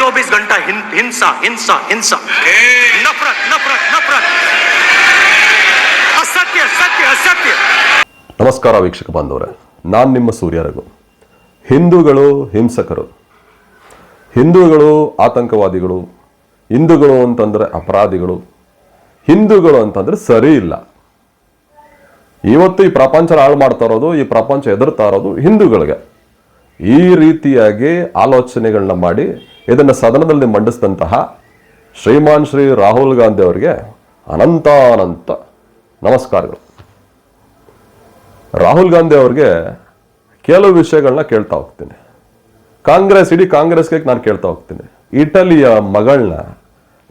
चौबीस घंटा हिं- हिंसा हिंसा हिंसा नफरत नफरत नफरत असत्य सत्य असत्य ನಮಸ್ಕಾರ ವೀಕ್ಷಕ ಬಾಂಧವರೇ ನಾನು ನಿಮ್ಮ ಸೂರ್ಯ ರಘು ಹಿಂದೂಗಳು ಹಿಂಸಕರು ಹಿಂದೂಗಳು ಆತಂಕವಾದಿಗಳು ಹಿಂದೂಗಳು ಅಂತಂದ್ರೆ ಅಪರಾಧಿಗಳು ಹಿಂದೂಗಳು ಅಂತಂದ್ರೆ ಸರಿ ಇಲ್ಲ ಇವತ್ತು ಈ ಪ್ರಪಂಚ ಹಾಳು ಮಾಡ್ತಾ ಇರೋದು ಈ ಪ್ರಪಂಚ ಎದುರ್ತಾ ಇರೋದು ಹಿಂದೂಗಳಿಗೆ ಈ ರೀತಿಯಾಗಿ ಆಲೋಚನೆಗಳನ್ನ ಮಾಡಿ ಇದನ್ನು ಸದನದಲ್ಲಿ ಮಂಡಿಸಿದಂತಹ ಶ್ರೀಮಾನ್ ಶ್ರೀ ರಾಹುಲ್ ಗಾಂಧಿ ಅವರಿಗೆ ಅನಂತಾನಂತ ಅನಂತ ನಮಸ್ಕಾರಗಳು. ರಾಹುಲ್ ಗಾಂಧಿ ಅವ್ರಿಗೆ ಕೆಲವು ವಿಷಯಗಳನ್ನ ಕೇಳ್ತಾ ಹೋಗ್ತೀನಿ. ಕಾಂಗ್ರೆಸ್, ಇಡೀ ಕಾಂಗ್ರೆಸ್ಗೆ ನಾನು ಕೇಳ್ತಾ ಹೋಗ್ತೀನಿ. ಇಟಲಿಯ ಮಗಳನ್ನ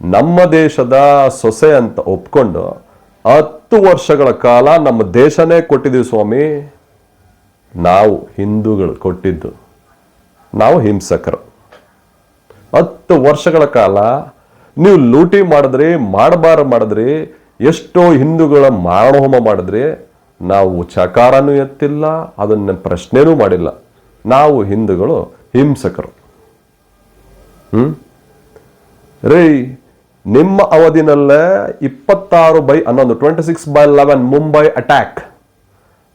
ನಮ್ಮ ದೇಶದ ಸೊಸೆ ಅಂತ ಒಪ್ಕೊಂಡು ಹತ್ತು ವರ್ಷಗಳ ಕಾಲ ನಮ್ಮ ದೇಶನೇ ಕೊಟ್ಟಿದ್ದೀವಿ ಸ್ವಾಮಿ. ನಾವು ಹಿಂದೂಗಳು ಕೊಟ್ಟಿದ್ದು. ನಾವು ಹಿಂಸಕರು. ಹತ್ತು ವರ್ಷಗಳ ಕಾಲ ನೀವು ಲೂಟಿ ಮಾಡಿದ್ರಿ, ಮಾಡಬಾರ ಮಾಡಿದ್ರಿ, ಎಷ್ಟೋ ಹಿಂದೂಗಳ ಮಾರಣಹೋಮ ಮಾಡಿದ್ರಿ, ನಾವು ಚಕಾರನೂ ಎತ್ತಿಲ್ಲ, ಅದನ್ನ ಪ್ರಶ್ನೆನೂ ಮಾಡಿಲ್ಲ. ನಾವು ಹಿಂದೂಗಳು ಹಿಂಸಕರು. ಹ್ಮ್? ರೀ, ನಿಮ್ಮ ಅವಧಿನಲ್ಲೇ ಇಪ್ಪತ್ತಾರು ಬೈ ಹನ್ನೊಂದು twenty six by eleven Mumbai attack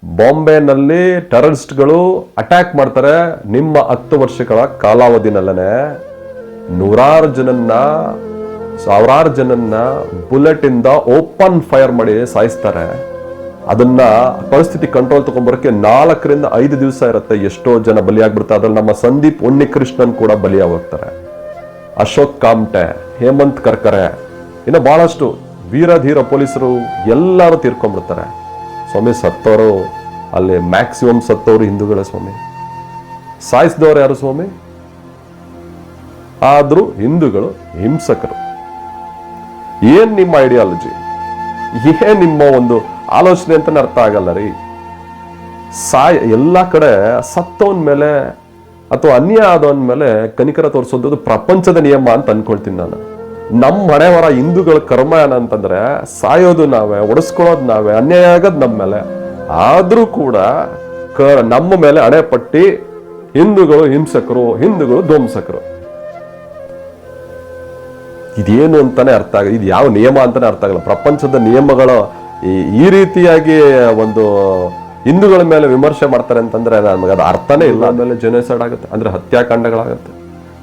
ಬಾಂಬೆನಲ್ಲಿ ಟೆರರಿಸ್ಟ್ಗಳು ಅಟ್ಯಾಕ್ ಮಾಡ್ತಾರೆ, ನಿಮ್ಮ ಹತ್ತು ವರ್ಷಗಳ ಕಾಲಾವಧಿನಲ್ಲೇ ನೂರಾರು ಜನನ್ನ, ಸಾವಿರಾರು ಜನನ್ನ ಬುಲೆಟ್ ಇಂದ ಓಪನ್ ಫೈರ್ ಮಾಡಿ ಸಾಯಿಸ್ತಾರೆ. ಅದನ್ನ ಪರಿಸ್ಥಿತಿ ಕಂಟ್ರೋಲ್ ತಗೊಂಡ್ಬರಕ್ಕೆ ನಾಲ್ಕರಿಂದ ಐದು ದಿವಸ ಇರುತ್ತೆ. ಎಷ್ಟೋ ಜನ ಬಲಿಯಾಗ್ಬಿಡ್ತಾರೆ ಅದ್ರಲ್ಲಿ ನಮ್ಮ ಸಂದೀಪ್ ಉನ್ನಿಕೃಷ್ಣನ್ ಕೂಡ ಬಲಿಯಾಗೋಗ್ತಾರೆ. ಅಶೋಕ್ ಕಾಮ್ಟೆ, ಹೇಮಂತ್ ಕರ್ಕರೆ, ಇನ್ನು ಬಹಳಷ್ಟು ವೀರಧೀರ ಪೊಲೀಸರು ಎಲ್ಲರೂ ತೀರ್ಕೊಂಡ್ಬಿಡ್ತಾರೆ. ಸ್ವಾಮಿ ಸತ್ತವರು ಅಲ್ಲಿ ಮ್ಯಾಕ್ಸಿಮಮ್ ಸತ್ತವರು ಹಿಂದೂಗಳ ಸ್ವಾಮಿ. ಸಾಯಿಸಿದವರು ಯಾರು ಸ್ವಾಮಿ? ಆದ್ರೂ ಹಿಂದೂಗಳು ಹಿಂಸಕರು. ಏನ್ ನಿಮ್ಮ ಐಡಿಯಾಲಜಿ ಏನ್ ನಿಮ್ಮ ಒಂದು ಆಲೋಚನೆ ಅಂತಾನೆ ಅರ್ಥ ಆಗಲ್ಲ ರೀ. ಸಾಯ ಎಲ್ಲ ಕಡೆ ಸತ್ತವನ್ ಮೇಲೆ ಅಥವಾ ಅನ್ಯ ಆದವನ್ ಮೇಲೆ ಕನಿಕರ ತೋರಿಸೋದು ಪ್ರಪಂಚದ ನಿಯಮ ಅಂತ ಅನ್ಕೊಳ್ತೀನಿ ನಾನು. ನಮ್ಮ ಮನೆಯವರ ಹಿಂದೂಗಳ ಕರ್ಮ ಏನಂತಂದ್ರೆ ಸಾಯೋದು ನಾವೇ, ಒಡಿಸ್ಕೊಳ್ಳೋದು ನಾವೇ, ಅನ್ಯಾಯ ಆಗೋದು ನಮ್ಮ ಮೇಲೆ. ಆದರೂ ಕೂಡ ಕ ನಮ್ಮ ಮೇಲೆ ಅಣೆಪಟ್ಟಿ ಹಿಂದೂಗಳು ಹಿಂಸಕರು, ಹಿಂದೂಗಳು ಧ್ವಂಸಕರು. ಇದೇನು ಅಂತಾನೆ ಅರ್ಥ ಆಗ ಇದು ಯಾವ ನಿಯಮ ಅಂತಾನೆ ಅರ್ಥ ಆಗಲ್ಲ. ಪ್ರಪಂಚದ ನಿಯಮಗಳು ಈ- ಈ ರೀತಿಯಾಗಿ ಒಂದು ಹಿಂದೂಗಳ ಮೇಲೆ ವಿಮರ್ಶೆ ಮಾಡ್ತಾರೆ ಅಂತಂದ್ರೆ ನಮಗೆ ಅದು ಅರ್ಥನೇ ಇಲ್ಲ. ಆಮೇಲೆ ಜನಸೈಡ್ ಆಗುತ್ತೆ. ಅಂದ್ರೆ ಹತ್ಯಾಕಾಂಡಗಳಾಗುತ್ತೆ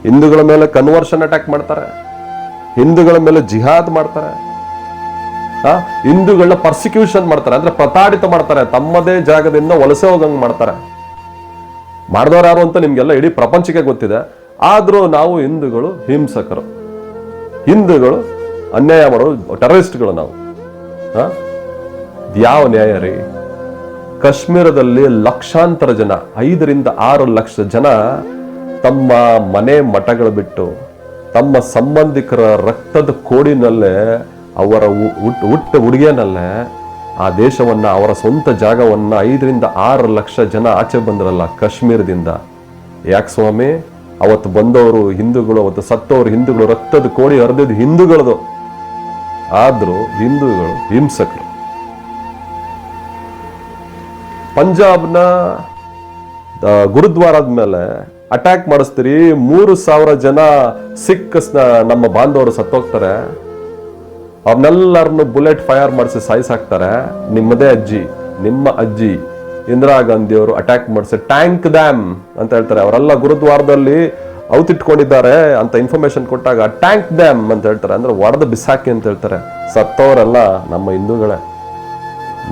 ಹಿಂದೂಗಳ ಮೇಲೆ ಕನ್ವರ್ಷನ್ ಅಟ್ಯಾಕ್ ಮಾಡ್ತಾರೆ. ಹಿಂದೂಗಳ ಮೇಲೆ ಜಿಹಾದ್ ಮಾಡ್ತಾರೆ. ಆ ಹಿಂದೂಗಳನ್ನ ಪರ್ಸಿಕ್ಯೂಷನ್ ಮಾಡ್ತಾರೆ. ಅಂದ್ರೆ ಪ್ರತಾಡಿತ ಮಾಡ್ತಾರೆ. ತಮ್ಮದೇ ಜಾಗದಿಂದ ವಲಸೆ ಹೋಗಂಗ್ ಮಾಡ್ತಾರೆ. ಮಾಡಿದವ್ರು ಯಾರು ಅಂತ ನಿಮ್ಗೆಲ್ಲ ಇಡೀ ಪ್ರಪಂಚಕ್ಕೆ ಗೊತ್ತಿದೆ. ಆದ್ರೂ ನಾವು ಹಿಂದೂಗಳು ಹಿಂಸಕರು. ಹಿಂದೂಗಳು ಅನ್ಯಾಯ ಮಾಡೋರು ಟೆರರಿಸ್ಟ್ಗಳು ನಾವು. ಹಾಂ? ಯಾವ ನ್ಯಾಯ ರೀ? ಕಾಶ್ಮೀರದಲ್ಲಿ ಲಕ್ಷಾಂತರ ಜನ, ಐದರಿಂದ ಆರು ಲಕ್ಷ ಜನ ತಮ್ಮ ಮನೆ ಮಠಗಳು ಬಿಟ್ಟು ತಮ್ಮ ಸಂಬಂಧಿಕರ ರಕ್ತದ ಕೋಡಿನಲ್ಲೇ ಅವರ ಹುಟ್ಟು ಹುಟ್ ಹುಟ್ಟ ಹುಡುಗಿಯನಲ್ಲೇ ಆ ದೇಶವನ್ನು, ಅವರ ಸ್ವಂತ ಜಾಗವನ್ನು ಐದರಿಂದ ಆರು ಲಕ್ಷ ಜನ ಆಚೆ ಬಂದ್ರಲ್ಲ ಕಾಶ್ಮೀರದಿಂದ. ಯಾಕೆ ಸ್ವಾಮಿ? ಅವತ್ತು ಬಂದವರು ಹಿಂದೂಗಳು, ಅವತ್ತು ಸತ್ತವರು ಹಿಂದೂಗಳು, ರಕ್ತದ ಕೋಳಿ ಹರಿದಿದ್ದು ಹಿಂದೂಗಳದು. ಆದರೂ ಹಿಂದೂಗಳು ಹಿಂಸಕರು. ಪಂಜಾಬ್ನ ಗುರುದ್ವಾರದ ಮೇಲೆ ಅಟ್ಯಾಕ್ ಮಾಡಿಸ್ತೀರಿ, ಮೂರು ಸಾವಿರ ಜನ ಸಿಖ್ ನಮ್ಮ ಬಾಂಧವರು ಸತ್ತೋಗ್ತಾರೆ. ಅವ್ರನ್ನೆಲ್ಲರನ್ನು ಬುಲೆಟ್ ಫೈರ್ ಮಾಡಿಸಿ ಸಾಯಿಸಾಕ್ತಾರೆ. ನಿಮ್ಮದೇ ಅಜ್ಜಿ, ನಿಮ್ಮ ಅಜ್ಜಿ. ಇಂದಿರಾ ಗಾಂಧಿ ಅವರು ಅಟ್ಯಾಕ್ ಮಾಡಿಸಿ ಟ್ಯಾಂಕ್ ಡ್ಯಾಮ್ ಅಂತ ಹೇಳ್ತಾರೆ. ಅವರೆಲ್ಲ ಗುರುದ್ವಾರದಲ್ಲಿ ಔತಿಟ್ಕೊಂಡಿದ್ದಾರೆ ಅಂತ ಇನ್ಫಾರ್ಮೇಶನ್ ಕೊಟ್ಟಾಗ ಟ್ಯಾಂಕ್ ಡ್ಯಾಮ್ ಅಂತ ಹೇಳ್ತಾರೆ. ಅಂದ್ರೆ ಒಡೆದು ಬಿಸಾಕಿ ಅಂತ ಹೇಳ್ತಾರೆ. ಸತ್ತವರೆಲ್ಲ ನಮ್ಮ ಹಿಂದೂಗಳೇ.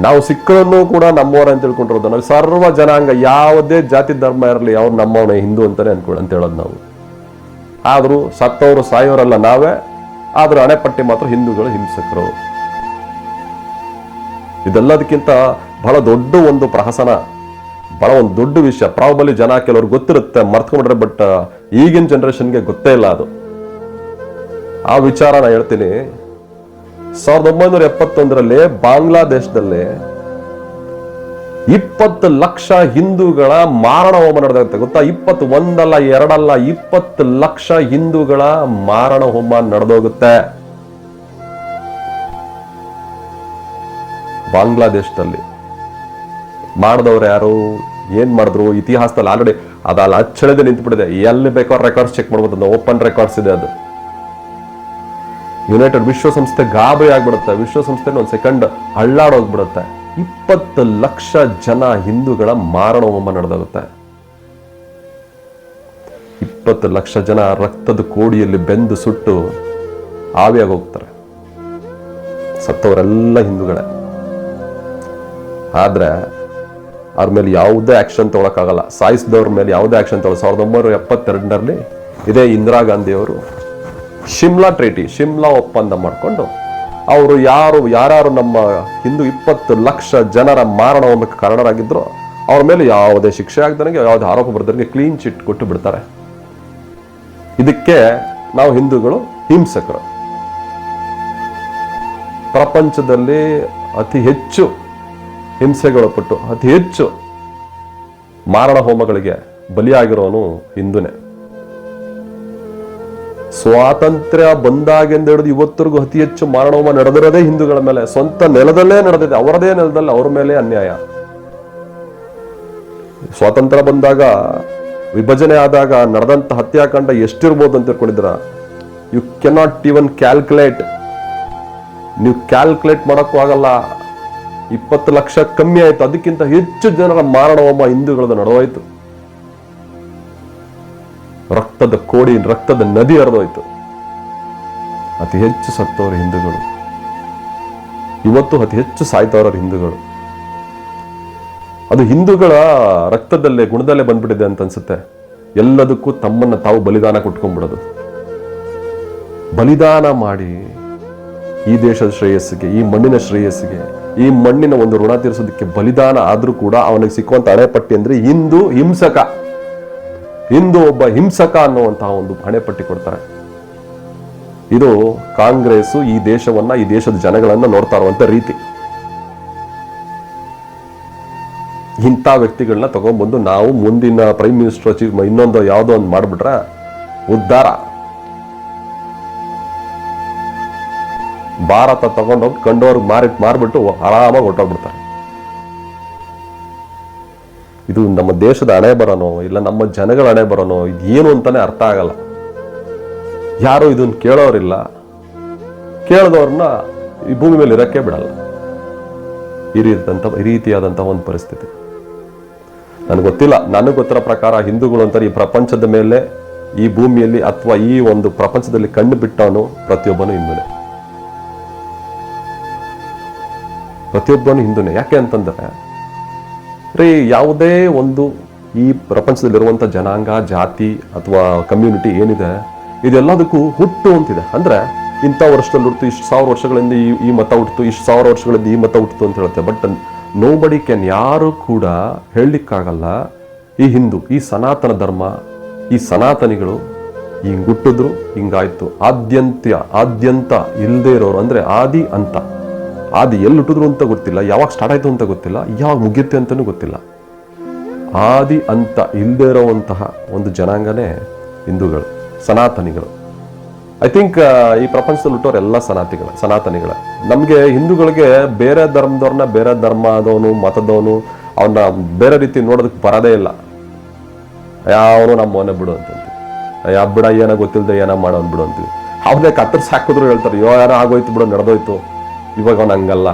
ನಾವು ಸಿಕ್ಕರನ್ನು ಕೂಡ ನಮ್ಮವರ ಅಂತ ತಿಳ್ಕೊಂಡಿರೋದು. ನಾವು ಸರ್ವ ಜನಾಂಗ, ಯಾವುದೇ ಜಾತಿ ಧರ್ಮ ಇರಲಿ, ಅವ್ರು ನಮ್ಮವನೇ, ಹಿಂದೂ ಅಂತಾನೆ ಅನ್ಕೊಳ ಅಂತ ಹೇಳೋದು ನಾವು. ಆದರೂ ಸತ್ತವರು ಸಾಯೋರಲ್ಲ ನಾವೇ. ಆದರೂ ಅಣೆಪಟ್ಟಿ ಮಾತ್ರ ಹಿಂದೂಗಳು ಹಿಂಸಕರು. ಇದೆಲ್ಲದಕ್ಕಿಂತ ಬಹಳ ದೊಡ್ಡ ಒಂದು ಪ್ರಹಸನ, ಬಹಳ ಒಂದು ದೊಡ್ಡ ವಿಷಯ. ಪ್ರಾಬಲಿ ಜನ ಕೆಲವರು ಗೊತ್ತಿರುತ್ತೆ, ಮರ್ತ್ಕೊಂಡ್ರೆ ಬಟ್ ಈಗಿನ ಜನರೇಷನ್ಗೆ ಗೊತ್ತೇ ಇಲ್ಲ ಅದು. ಆ ವಿಚಾರ ನಾ ಹೇಳ್ತೀನಿ. ಸಾವಿರದ ಒಂಬೈನೂರ ಎಪ್ಪತ್ತೊಂದರಲ್ಲಿ ಬಾಂಗ್ಲಾದೇಶದಲ್ಲಿ ಇಪ್ಪತ್ತು ಲಕ್ಷ ಹಿಂದೂಗಳ ಮಾರಣ ಹೋಮ ನಡೆದಂತೆ. ಗೊತ್ತಾ? ಇಪ್ಪತ್ತು ಒಂದಲ್ಲ, ಎರಡಲ್ಲ, ಇಪ್ಪತ್ತು ಲಕ್ಷ ಹಿಂದೂಗಳ ಮಾರಣ ಹೋಮ ನಡೆದೋಗುತ್ತೆ. ಬಾಂಗ್ಲಾದೇಶದಲ್ಲಿ. ಮಾಡಿದವ್ರು ಯಾರು, ಏನ್ ಮಾಡಿದ್ರು, ಇತಿಹಾಸದಲ್ಲಿ ಆಲ್ರೆಡಿ ಅದಲ್ಲ ಅಚ್ಚಳಿದೆ ನಿಂತುಬಿಟ್ಟಿದೆ. ಎಲ್ಲಿ ಬೇಕೋ ರೆಕಾರ್ಡ್ಸ್ ಚೆಕ್ ಮಾಡ್ಬೋದು ಓಪನ್ ರೆಕಾರ್ಡ್ಸ್ ಇದೆ ಅದು. ಯುನೈಟೆಡ್ ವಿಶ್ವಸಂಸ್ಥೆ ಗಾಬರಿ ಆಗ್ಬಿಡುತ್ತೆ. ವಿಶ್ವಸಂಸ್ಥೆ ಒಂದು ಸೆಕೆಂಡ್ ಹಳ್ಳಾಡೋಗ್ಬಿಡುತ್ತೆ ಇಪ್ಪತ್ತು ಲಕ್ಷ ಜನ ಹಿಂದೂಗಳ ಮಾರಣ ಹೋಮ ನಡೆದಾಗುತ್ತೆ. ಇಪ್ಪತ್ತು ಲಕ್ಷ ಜನ ರಕ್ತದ ಕೋಡಿಯಲ್ಲಿ ಬೆಂದು ಸುಟ್ಟು ಆವಿಯಾಗಿ ಹೋಗ್ತಾರೆ ಸತ್ತವರೆಲ್ಲ ಹಿಂದೂಗಳೇ. ಆದ್ರೆ ಅವ್ರ ಮೇಲೆ ಯಾವುದೇ ಆ್ಯಕ್ಷನ್ ತೊಗೊಳಕ್ಕಾಗಲ್ಲ. ಸಾಯಿಸಿದವ್ರ ಮೇಲೆ ಯಾವುದೇ ಆ್ಯಕ್ಷನ್ ತೊಗೊಳ ಸಾವಿರದ ಒಂಬೈನೂರ ಎಪ್ಪತ್ತೆರಡರಲ್ಲಿ ಇದೇ ಇಂದಿರಾ ಗಾಂಧಿಯವರು ಶಿಮ್ಲಾ ಟ್ರೀಟಿ ಶಿಮ್ಲಾ ಒಪ್ಪಂದ ಮಾಡಿಕೊಂಡು ಅವರು ಯಾರು, ಯಾರ್ಯಾರು ನಮ್ಮ ಹಿಂದೂ ಇಪ್ಪತ್ತು ಲಕ್ಷ ಜನರ ಮಾರಣ ಹೋಮಕ್ಕೆ ಕಾರಣರಾಗಿದ್ರು ಅವ್ರ ಮೇಲೆ ಯಾವುದೇ ಶಿಕ್ಷೆ ಆಗ್ದನಿಗೆ ಯಾವುದೇ ಆರೋಪ ಬರ್ದನಿಗೆ ಕ್ಲೀನ್ ಚಿಟ್ ಕೊಟ್ಟು ಬಿಡ್ತಾರೆ. ಇದಕ್ಕೆ ನಾವು ಹಿಂದೂಗಳು ಹಿಂಸಕರು. ಪ್ರಪಂಚದಲ್ಲಿ ಅತಿ ಹೆಚ್ಚು ಹಿಂಸೆಗೊಳಪಟ್ಟು ಅತಿ ಹೆಚ್ಚು ಮಾರಣ ಹೋಮಗಳಿಗೆ ಬಲಿಯಾಗಿರೋನು ಹಿಂದೂನೇ. ಸ್ವಾತಂತ್ರ್ಯ ಬಂದಾಗೆಂದು ಹಿಡಿದು ಇವತ್ತರೆಗೂ ಅತಿ ಹೆಚ್ಚು ಮಾರಣ ಹೋಮ ನಡೆದಿರೋದೇ ಹಿಂದೂಗಳ ಮೇಲೆ. ಸ್ವಂತ ನೆಲದಲ್ಲೇ ನಡೆದಿದೆ. ಅವರದೇ ನೆಲದಲ್ಲಿ, ಅವ್ರ ಮೇಲೆ ಅನ್ಯಾಯ. ಸ್ವಾತಂತ್ರ್ಯ ಬಂದಾಗ, ವಿಭಜನೆ ಆದಾಗ ನಡೆದಂತ ಹತ್ಯಾಕಾಂಡ ಎಷ್ಟಿರ್ಬೋದು ಅಂತ ತಿಳ್ಕೊಂಡಿದ್ರ ಯು ಕೆನಾಟ್ ಇವನ್ ಕ್ಯಾಲ್ಕುಲೇಟ್ ನೀವು ಕ್ಯಾಲ್ಕುಲೇಟ್ ಮಾಡೋಕ್ಕೂ ಆಗಲ್ಲ. ಇಪ್ಪತ್ತು ಲಕ್ಷ ಕಮ್ಮಿ ಆಯ್ತು. ಅದಕ್ಕಿಂತ ಹೆಚ್ಚು ಜನರ ಮಾರಣ ಹೋಮ ಹಿಂದೂಗಳದ್ದು ನಡೆದೋಯ್ತು. ರಕ್ತದ ಕೋಡಿ, ರಕ್ತದ ನದಿ ಹರಿದೋಯ್ತು. ಅತಿ ಹೆಚ್ಚು ಸತ್ತವರು ಹಿಂದೂಗಳು. ಇವತ್ತು ಅತಿ ಹೆಚ್ಚು ಸಾಯ್ತವರ ಹಿಂದೂಗಳು. ಅದು ಹಿಂದೂಗಳ ರಕ್ತದಲ್ಲೇ, ಗುಣದಲ್ಲೇ ಬಂದ್ಬಿಟ್ಟಿದೆ ಅಂತ ಅನ್ಸುತ್ತೆ. ಎಲ್ಲದಕ್ಕೂ ತಮ್ಮನ್ನ ತಾವು ಬಲಿದಾನ ಕೊಟ್ಕೊಂಡ್ಬಿಡೋದು. ಬಲಿದಾನ ಮಾಡಿ ಈ ದೇಶದ ಶ್ರೇಯಸ್ಸಿಗೆ, ಈ ಮಣ್ಣಿನ ಶ್ರೇಯಸ್ಸಿಗೆ ಈ ಮಣ್ಣಿನ ಒಂದು ಋಣ ತೀರಿಸೋದಕ್ಕೆ ಬಲಿದಾನ ಆದರೂ ಕೂಡ ಅವನಿಗೆ ಸಿಕ್ಕುವಂಥ ಹಣೆಪಟ್ಟಿ ಅಂದರೆ ಹಿಂದೂ ಹಿಂಸಕ. ಹಿಂದೂ ಒಬ್ಬ ಹಿಂಸಕ ಅನ್ನುವಂತಹ ಒಂದು ಹಣೆಪಟ್ಟಿ ಕೊಡ್ತಾರೆ. ಇದು ಕಾಂಗ್ರೆಸ್ ಈ ದೇಶವನ್ನ, ಈ ದೇಶದ ಜನಗಳನ್ನ ನೋಡ್ತಾ ಇರುವಂತ ರೀತಿ. ಇಂಥ ವ್ಯಕ್ತಿಗಳನ್ನ ತಗೊಂಡ್ಬಂದು ನಾವು ಮುಂದಿನ ಪ್ರೈಮ್ ಮಿನಿಸ್ಟರ್ ಇನ್ನೊಂದು ಯಾವುದೋ ಒಂದು ಮಾಡಿಬಿಟ್ರೆ ಉದ್ಧಾರ. ಭಾರತ ತಗೊಂಡೋಗಿ ಕಂಡೋರ್ಗೆ ಮಾರಿ ಮಾರಿಬಿಟ್ಟು ಆರಾಮಾಗಿ ಹೊಟ್ಟೋಗ್ಬಿಡ್ತಾರೆ ಇದು ನಮ್ಮ ದೇಶದ ಹಣೆ ಬರೋನೋ, ಇಲ್ಲ ನಮ್ಮ ಜನಗಳ ಹಣೆ ಬರೋನೋ, ಇದು ಏನು ಅಂತಾನೆ ಅರ್ಥ ಆಗಲ್ಲ. ಯಾರು ಇದನ್ನು ಕೇಳೋರಿಲ್ಲ. ಕೇಳಿದವ್ರನ್ನ ಈ ಭೂಮಿ ಮೇಲೆ ಇರೋಕ್ಕೆ ಬಿಡಲ್ಲ. ಈ ರೀತಿಯಾದಂಥ ಈ ರೀತಿಯಾದಂಥ ಒಂದು ಪರಿಸ್ಥಿತಿ. ನನಗೆ ಗೊತ್ತಿಲ್ಲ, ನನಗೆ ಗೊತ್ತಿರೋ ಪ್ರಕಾರ ಹಿಂದೂಗಳು ಅಂತಾರೆ ಈ ಪ್ರಪಂಚದ ಮೇಲೆ, ಈ ಭೂಮಿಯಲ್ಲಿ ಅಥವಾ ಈ ಒಂದು ಪ್ರಪಂಚದಲ್ಲಿ ಕಣ್ಣು ಬಿಟ್ಟವನು ಪ್ರತಿಯೊಬ್ಬನು ಹಿಂದೂನೇ. ಪ್ರತಿಯೊಬ್ಬನು ಹಿಂದೂನೇ. ಯಾಕೆ ಅಂತಂದರೆ, ರೀ ಯಾವುದೇ ಒಂದು ಈ ಪ್ರಪಂಚದಲ್ಲಿರುವಂಥ ಜನಾಂಗ, ಜಾತಿ ಅಥವಾ ಕಮ್ಯುನಿಟಿ ಏನಿದೆ, ಇದೆಲ್ಲದಕ್ಕೂ ಹುಟ್ಟು ಅಂತಿದೆ. ಅಂದರೆ, ಇಂಥ ವರ್ಷದಲ್ಲಿ ಹುಟ್ಟು, ಇಷ್ಟು ಸಾವಿರ ವರ್ಷಗಳಿಂದ ಈ ಈ ಮತ ಹುಟ್ಟಿತು ಇಷ್ಟು ಸಾವಿರ ವರ್ಷಗಳಿಂದ ಈ ಮತ ಹುಟ್ಟಿತು ಅಂತ ಹೇಳುತ್ತೆ. ಬಟ್ ನೋ ಬಡಿ ಕ್ಯಾನ್ ಯಾರು ಕೂಡ ಹೇಳಲಿಕ್ಕಾಗಲ್ಲ, ಈ ಹಿಂದೂ, ಈ ಸನಾತನ ಧರ್ಮ, ಈ ಸನಾತನಿಗಳು ಹಿಂಗೆ ಹುಟ್ಟಿದ್ರು ಹಿಂಗಾಯ್ತು. ಆದ್ಯಂತ್ಯ, ಆದ್ಯಂತ ಇಲ್ಲದೆ ಇರೋರು, ಅಂದರೆ ಆದಿ ಅಂತ. ಆದಿ ಎಲ್ಲಿ ಹುಟ್ಟಿದ್ರು ಅಂತ ಗೊತ್ತಿಲ್ಲ, ಯಾವಾಗ ಸ್ಟಾರ್ಟ್ ಆಯಿತು ಅಂತ ಗೊತ್ತಿಲ್ಲ, ಯಾವಾಗ ಮುಗಿಯುತ್ತೆ ಅಂತಲೂ ಗೊತ್ತಿಲ್ಲ. ಆದಿ ಅಂತ ಇಲ್ಲದೆ ಇರೋವಂತಹ ಒಂದು ಜನಾಂಗನೇ ಹಿಂದೂಗಳು, ಸನಾತನಿಗಳು. ಐ ಥಿಂಕ್ ಈ ಪ್ರಪಂಚದಲ್ಲಿ ಹುಟ್ಟೋರು ಎಲ್ಲ ಸನಾತಿಗಳು ಸನಾತನಿಗಳ. ನಮಗೆ ಹಿಂದೂಗಳಿಗೆ ಬೇರೆ ಧರ್ಮದವ್ರನ್ನ ಬೇರೆ ಧರ್ಮದವನು ಮತದವನು ಅವನ್ನ ಬೇರೆ ರೀತಿ ನೋಡೋದಕ್ಕೆ ಬರೋದೇ ಇಲ್ಲ. ಯಾವನು ನಮ್ಮ ಬಿಡು ಅಂತಂತೀವಿ. ಯಾವ ಬಿಡ, ಏನೋ ಗೊತ್ತಿಲ್ಲದೆ ಏನೋ ಮಾಡೋನ್ ಬಿಡು ಅಂತೀವಿ. ಅವನೇ ಕತ್ತರಿಸಿ ಹಾಕಿದ್ರು ಹೇಳ್ತಾರೆ ಯೋ ಯಾರೋ ಆಗೋಯ್ತು ಬಿಡು, ನಡೆದೋಯ್ತು. ಇವಾಗ ಅವನು ಹಂಗಲ್ಲ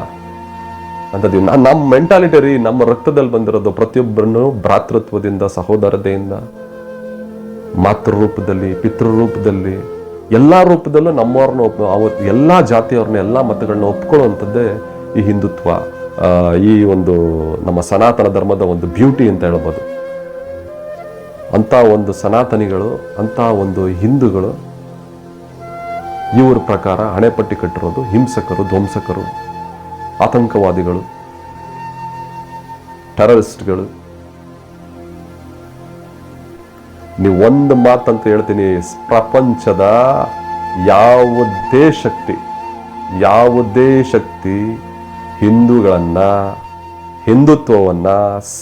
ಅಂತದ್ದು ನಮ್ಮ ಮೆಂಟಾಲಿಟಿ ರೀ, ನಮ್ಮ ರಕ್ತದಲ್ಲಿ ಬಂದಿರೋದು ಪ್ರತಿಯೊಬ್ಬರನ್ನು ಭ್ರಾತೃತ್ವದಿಂದ, ಸಹೋದರತೆಯಿಂದ ಮಾತೃ ರೂಪದಲ್ಲಿ ಪಿತೃ ರೂಪದಲ್ಲಿ ಎಲ್ಲ ರೂಪದಲ್ಲೂ ನಮ್ಮವ್ರನ್ನ ಒಪ್ ಅವತ್ತು ಎಲ್ಲ ಜಾತಿಯವ್ರನ್ನ, ಎಲ್ಲ ಮತಗಳನ್ನ ಒಪ್ಕೊಳ್ಳುವಂಥದ್ದೇ ಈ ಹಿಂದುತ್ವ ಈ ಒಂದು ನಮ್ಮ ಸನಾತನ ಧರ್ಮದ ಒಂದು ಬ್ಯೂಟಿ ಅಂತ ಹೇಳ್ಬೋದು. ಅಂಥ ಒಂದು ಸನಾತನಿಗಳು, ಅಂಥ ಒಂದು ಹಿಂದೂಗಳು ಇವ್ರ ಪ್ರಕಾರ ಹಣೆಪಟ್ಟಿ ಕಟ್ಟಿರೋದು ಹಿಂಸಕರು, ಧ್ವಂಸಕರು, ಆತಂಕವಾದಿಗಳು ಟೆರರಿಸ್ಟ್ಗಳು ನೀವು ಒಂದು ಮಾತಂತ ಹೇಳ್ತೀನಿ, ಪ್ರಪಂಚದ ಯಾವುದೇ ಶಕ್ತಿ ಯಾವುದೇ ಶಕ್ತಿ ಹಿಂದೂಗಳನ್ನು, ಹಿಂದುತ್ವವನ್ನ,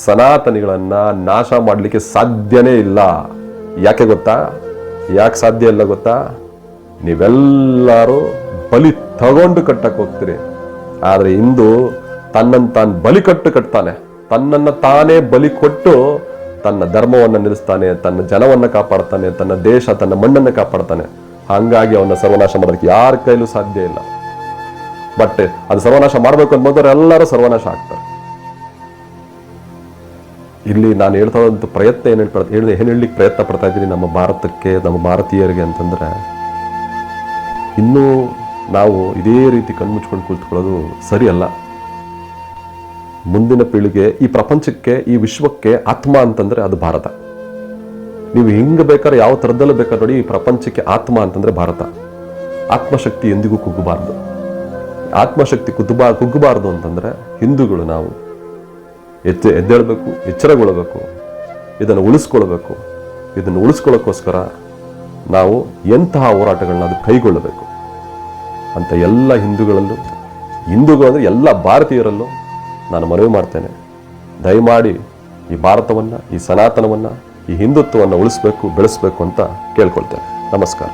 ಸನಾತನಿಗಳನ್ನ ನಾಶ ಮಾಡಲಿಕ್ಕೆ ಸಾಧ್ಯನೇ ಇಲ್ಲ. ಯಾಕೆ ಗೊತ್ತಾ? ಯಾಕೆ ಸಾಧ್ಯ ಇಲ್ಲ ಗೊತ್ತಾ? ನೀವೆಲ್ಲರೂ ಬಲಿ ತಗೊಂಡು ಕಟ್ಟಕ್ಕೆ ಹೋಗ್ತೀರಿ. ಆದರೆ ಇಂದು ತನ್ನನ್ನು ತಾನು ಬಲಿ ಕಟ್ಟು ಕಟ್ತಾನೆ. ತನ್ನನ್ನು ತಾನೇ ಬಲಿ ಕೊಟ್ಟು ತನ್ನ ಧರ್ಮವನ್ನು ನಿಲ್ಲಿಸ್ತಾನೆ, ತನ್ನ ಜನವನ್ನ ಕಾಪಾಡ್ತಾನೆ, ತನ್ನ ದೇಶ, ತನ್ನ ಮಣ್ಣನ್ನು ಕಾಪಾಡ್ತಾನೆ. ಹಾಗಾಗಿ ಅವನ ಸರ್ವನಾಶ ಮಾಡೋದಕ್ಕೆ ಯಾರ ಕೈಲೂ ಸಾಧ್ಯ ಇಲ್ಲ. ಬಟ್ ಅದು ಸರ್ವನಾಶ ಮಾಡಬೇಕು ಅಂತ ಎಲ್ಲರೂ ಸರ್ವನಾಶ ಆಗ್ತಾರೆ. ಇಲ್ಲಿ ನಾನು ಹೇಳ್ತಾ ಪ್ರಯತ್ನ ಏನು ಹೇಳ್ತಾ ಹೇಳಿ ಏನು ಹೇಳಲಿಕ್ಕೆ ಪ್ರಯತ್ನ ಪಡ್ತಾ ಇದ್ದೀನಿ ನಮ್ಮ ಭಾರತಕ್ಕೆ, ನಮ್ಮ ಭಾರತೀಯರಿಗೆ ಅಂತಂದ್ರೆ ಇನ್ನೂ ನಾವು ಇದೇ ರೀತಿ ಕಣ್ಮುಚ್ಕೊಂಡು ಕುಳಿತುಕೊಳ್ಳೋದು ಸರಿಯಲ್ಲ. ಮುಂದಿನ ಪೀಳಿಗೆ ಈ ಪ್ರಪಂಚಕ್ಕೆ, ಈ ವಿಶ್ವಕ್ಕೆ ಆತ್ಮ ಅಂತಂದ್ರೆ ಅದು ಭಾರತ. ನೀವು ಹೆಂಗೆ ಬೇಕಾದ್ರೆ, ಯಾವ ಥರದಲ್ಲೂ ಬೇಕಾದ್ರೆ ನೋಡಿ, ಈ ಪ್ರಪಂಚಕ್ಕೆ ಆತ್ಮ ಅಂತಂದ್ರೆ ಭಾರತ. ಆತ್ಮಶಕ್ತಿ ಎಂದಿಗೂ ಕುಗ್ಗಬಾರ್ದು. ಆತ್ಮಶಕ್ತಿ ಕುಗ್ಗಬಾ ಕುಗ್ಗಬಾರ್ದು ಅಂತಂದ್ರೆ ಹಿಂದೂಗಳು ನಾವು. ಎಚ್ಚ, ಎದ್ದೇಳಬೇಕು ಎಚ್ಚರಗೊಳ್ಳಬೇಕು ಇದನ್ನು ಉಳಿಸ್ಕೊಳ್ಬೇಕು. ಇದನ್ನು ಉಳಿಸ್ಕೊಳ್ಳೋಕ್ಕೋಸ್ಕರ ನಾವು ಎಂತಹ ಹೋರಾಟಗಳನ್ನ ಅದು ಕೈಗೊಳ್ಳಬೇಕು ಅಂತ ಎಲ್ಲ ಹಿಂದೂಗಳಲ್ಲೂ, ಹಿಂದೂಗಳು ಅಂದರೆ ಎಲ್ಲ ಭಾರತೀಯರಲ್ಲೂ ನಾನು ಮನವಿ ಮಾಡ್ತೇನೆ. ದಯಮಾಡಿ ಈ ಭಾರತವನ್ನು, ಈ ಸನಾತನವನ್ನು, ಈ ಹಿಂದುತ್ವವನ್ನು ಉಳಿಸ್ಬೇಕು, ಬೆಳೆಸಬೇಕು ಅಂತ ಕೇಳ್ಕೊಳ್ತೇನೆ. ನಮಸ್ಕಾರ.